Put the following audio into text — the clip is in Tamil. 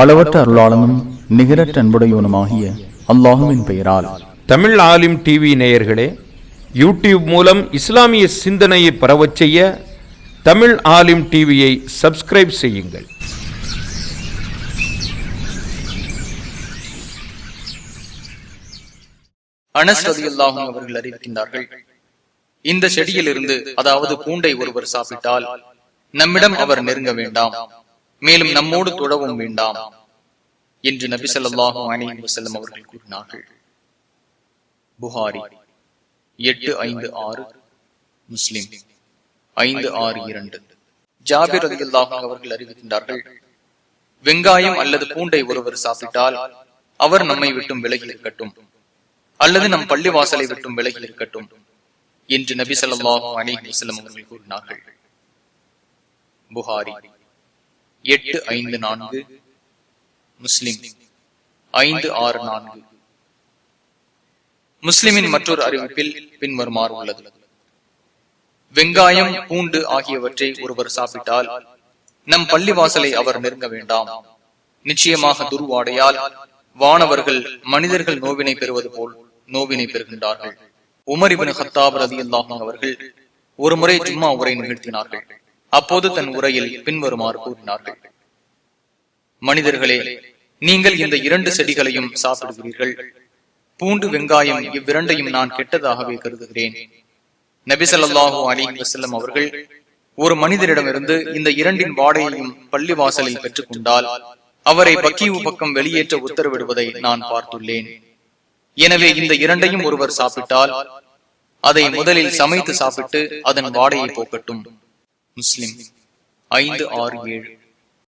அளவற்ற அருளாளனும் நிகரற்ற அன்புடையவனுமாகிய அல்லாஹுவின் பெயரால். தமிழ் ஆலிம் டிவி நேயர்களே யூடியூப் மூலம் இஸ்லாமிய சிந்தனையை பரவச் செய்ய தமிழ் ஆலிம் டிவியை சப்ஸ்கிரைப் செய்யுங்கள். அனஸ் ரதியுல்லாஹும் அவர்கள் அறிவிக்கின்றார்கள் இந்த செடியிலிருந்து அதாவது பூண்டை ஒருவர் சாப்பிட்டால் நம்மிடம் அவர் நெருங்க வேண்டாம். மேலும் நம்மோடு தொடவும் வேண்டாம் என்று நபி ஸல்லல்லாஹு அலைஹி வசல்லம் அவர்கள் கூறினார்கள். புகாரி எட்டு ஐந்து ஆறு முஸ்லிம் ஐந்து ஆறு இரண்டு. ஜாபிர் ரதியுல்லாஹும் அவர்கள் அறிவிக்கின்றார்கள் வெங்காயம் அல்லது பூண்டை ஒருவர் சாப்பிட்டால் அவர் நம்மை விட்டும் விலகி இருக்கட்டும் அல்லது நம் பள்ளி வாசலை விட்டும் விலகி இருக்கட்டும் என்று நபி ஸல்லல்லாஹு அலைஹி வஸல்லம் அவர்கள் கூறினார்கள். புகாரி எட்டு ஐந்து நான்கு. முஸ்லிம். ஐந்து ஆறு நான்கு. முஸ்லிமின் மற்றொரு அறிவிப்பில் பின்வருமாறு உள்ளது. வெங்காயம் பூண்டு ஆகியவற்றை ஒருவர் சாப்பிட்டால் நம் பள்ளிவாசலை அவர் நெருங்க வேண்டாம். நிச்சயமாக துருவாடையால் வானவர்கள் மனிதர்கள் நோவினை பெறுவது போல் நோவினை பெறுகின்றார்கள். உமரிபின் ஹத்தாப் ரதி அவர்கள் ஒருமுறை ஜும்மா உரை நிகழ்த்தினார்கள். அப்போது தன் உரையில் பின்வருமாறு கூறினார்கள். மனிதர்களே நீங்கள் இந்த இரண்டு செடிகளையும் சாப்பிடுகிறீர்கள். பூண்டு வெங்காயம் இவ்விரண்டையும் நான் கெட்டதாகவே கருதுகிறேன். நபிசல்லாஹூ அலி வசல்லம் அவர்கள் ஒரு மனிதரிடமிருந்து இந்த இரண்டின் வாடையையும் பள்ளிவாசலில் பெற்றுக் கொண்டால் அவரை பக்கீவு பக்கம் வெளியேற்ற உத்தரவிடுவதை நான் பார்த்துள்ளேன். எனவே இந்த இரண்டையும் ஒருவர் சாப்பிட்டால் அதை முதலில் சமைத்து சாப்பிட்டு அதன் வாடையை போக்கட்டும். முஸ்லிம். ஐந்து ஆறு ஏழு.